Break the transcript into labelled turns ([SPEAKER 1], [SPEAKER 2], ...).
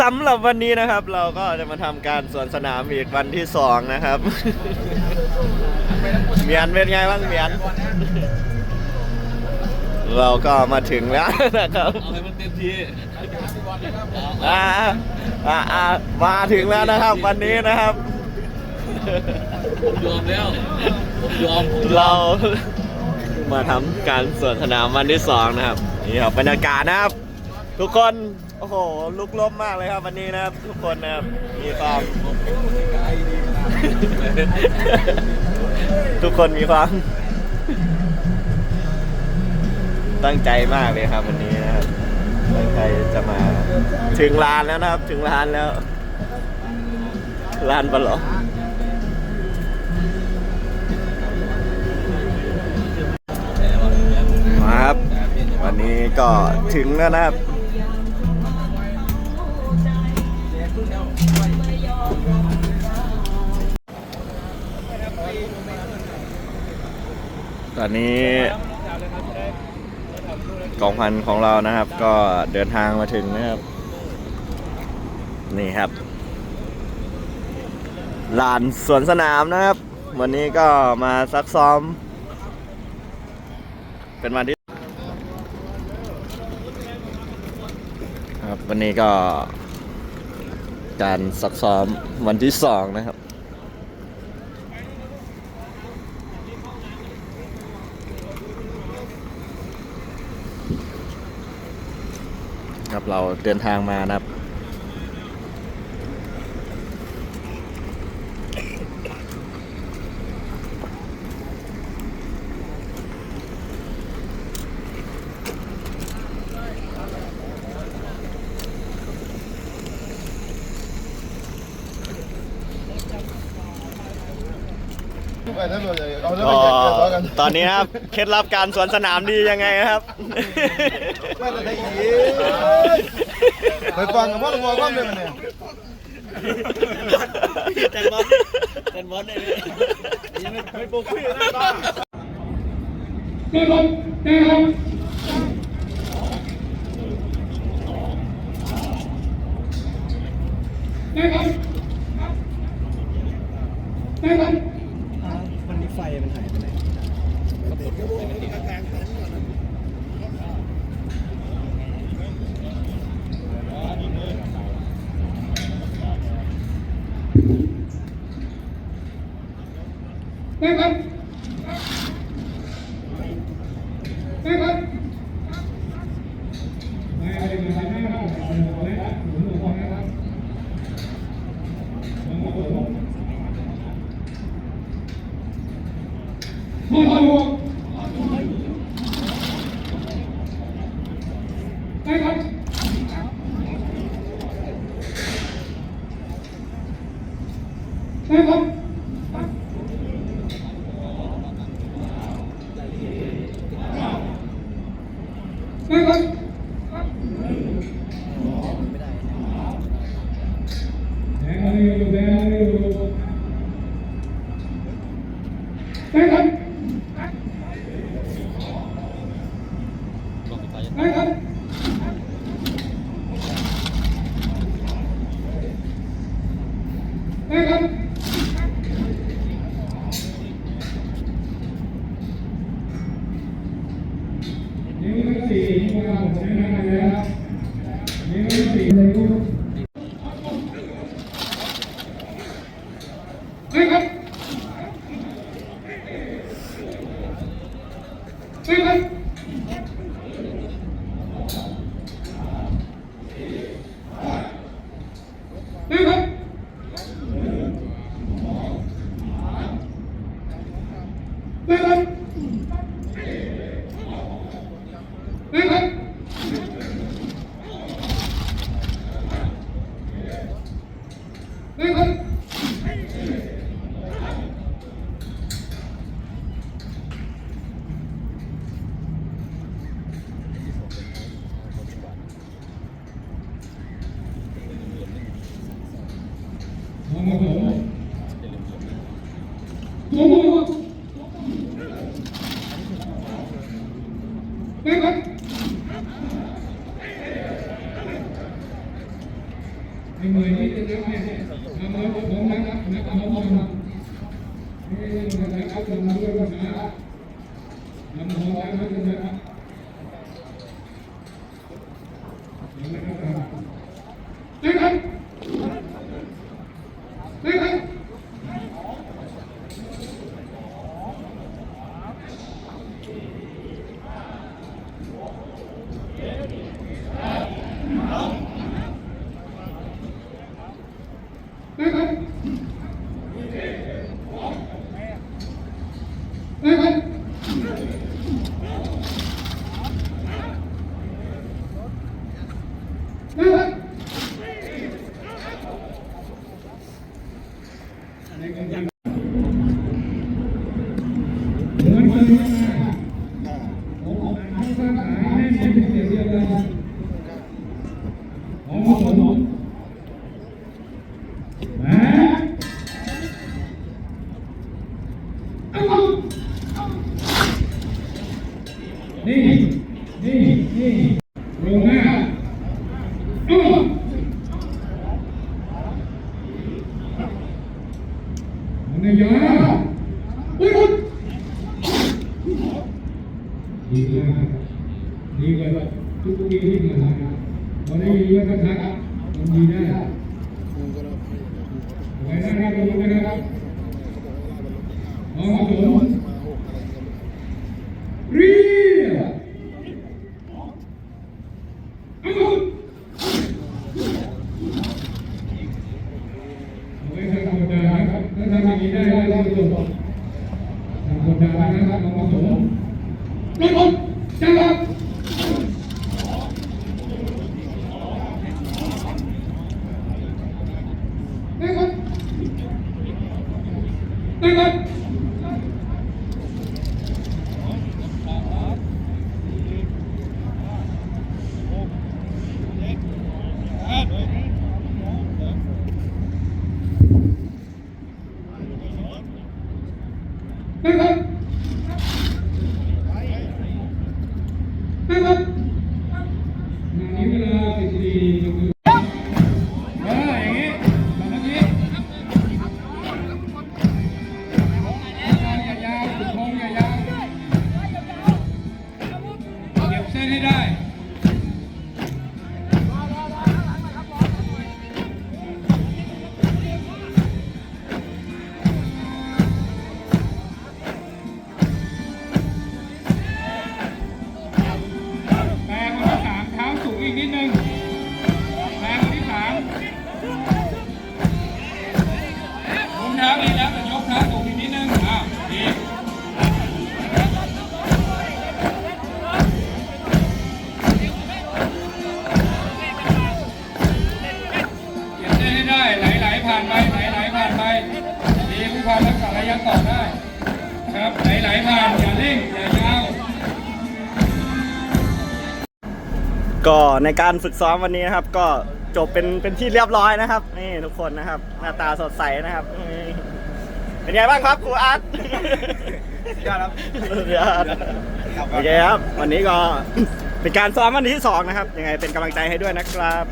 [SPEAKER 1] สำหรับวันนี้นะครับ เราก็จะมาทำการสวนสนามอีกวันที่สองนะครับ เมียนเป็นไงบ้างเมียน เราก็มาถึงแล้วนะครับ
[SPEAKER 2] เอาให้มันเต็มที่
[SPEAKER 1] อ่าอ่าอ่ามาถึงแล้วนะครับ วันนี้นะครับ
[SPEAKER 2] ผมยอมแล้ว ผมยอมผมยอม
[SPEAKER 1] เรามาทำการสวนสนามวันที่สองนะครับนี่ครับบรรยากาศนะครับ ทุกคน โอ้โห ลุกล้มมากเลยครับวันนี้นะครับ ทุกคนนะครับ มีความ ทุกคนมีความ ตั้งใจมากเลยครับวันนี้นะครับ ตั้งใจจะมา ถึงลานแล้วนะครับ ถึงลานแล้วลานบอลหรอมาครับ วันนี้ก็ถึงแล้วนะครับ ตอนนี้กองพันของเรานะครับ ก็เดินทางมาถึงนะครับ นี่ครับลานสวนสนามนะครับ วันนี้ก็มาซักซ้อม เป็นวันที่ครับวันนี้ก็ การซักซ้อมวันที่สองนะครับ ครับ เราเดินทางมานะครับ
[SPEAKER 3] ไปแล้วเราจะเอาแล้ว
[SPEAKER 1] ก็
[SPEAKER 3] ไปแจกเสื้อกัน
[SPEAKER 1] ตอนนี้นะครับเคล็ดลับการสวนสนามดียังไงครับ
[SPEAKER 3] ไม่ได้ได้อีกไปฟังกับพ่อหลวงพ่อความเลยมันเนี่ย
[SPEAKER 2] แตนบอลแตนบอลได้เลยยังไม่ไม่ปลุกพี่นะ
[SPEAKER 4] ได้ครับได้ครับได้ครับได้ครับ
[SPEAKER 1] วันนี้ไฟมันหายไปไหน
[SPEAKER 4] ได้ครับได้ครับไม่ไม่ไม่ไม่ไม่ครับหมุนหัวนะครับหมุนหัวนะครับหมุนหัวได้ครับได้ครับ ได้ครับแบงค์อยู่แบงค์อยู่ได้ครับได้ครับได้ครับนิ้วที่สี่นิ้วเราผมแนะนำเลยครับนิ้วที่สี่เลยลูกได้ครับ ได้ครับได้ครับได้ครับได้ครับได้ครับ ครับผมตัวมือได้ครับ ในหน่วยที่จะนับเนี่ยทำเอาของนับนับเอาของนับไม่ใช่ต้องนับเอาของด้วยภาษาทำของนับไม่ต้องนับยังไม่ต้องทำได้ครับได้ครับ ได้ครับได้ครับได้ครับในกำลังเดินไปมาผมออกมาข้างซ้ายให้เสียงเสียงเดียวกันของผมแหม นี่ นี่ นี่โรงหน้าอ้าว มันยาอุ้ยอุ้ยดีมากดีกว่าทุกทีที่ผ่านมาตอนนี้ยินว่าทักทักมันดีได้ไว้หน้าหน้าตรงนี้นะครับน้องครับ เรียเอาเอาไว้ทำกดดันนะครับถ้าทำ อย่างนี้ได้ก็ต้องจบทำกดดันนะครับน้องผสมลดลงจังหวะได้ อีกนิดนึงแปลงนที่สามรองเท้าดีแล้วแต่ยกเท้าสูงอีกนิดนึงอ้าวดีเก็บเส้นให้ได้ไหลๆผ่านไปไหลๆผ่านไปดีผู้พันรักษาระยะต่อได้ ครับไหลๆผ่านอย่าเร่งอย่า
[SPEAKER 1] ก็ในการฝึกซ้อมวันนี้นะครับ ก็จบเป็นเป็นที่เรียบร้อยนะครับนี่ทุกคนนะครับ หน้าตาสดใสนะครับนี่เป็นไงบ้างครับครูอาร์ต
[SPEAKER 3] ยอดครับ
[SPEAKER 1] สุดยอดโอเคครับ วันนี้ก็เป็นการซ้อมวันที่สองนะครับยังไงเป็นกำลังใจให้ด้วยนะครับ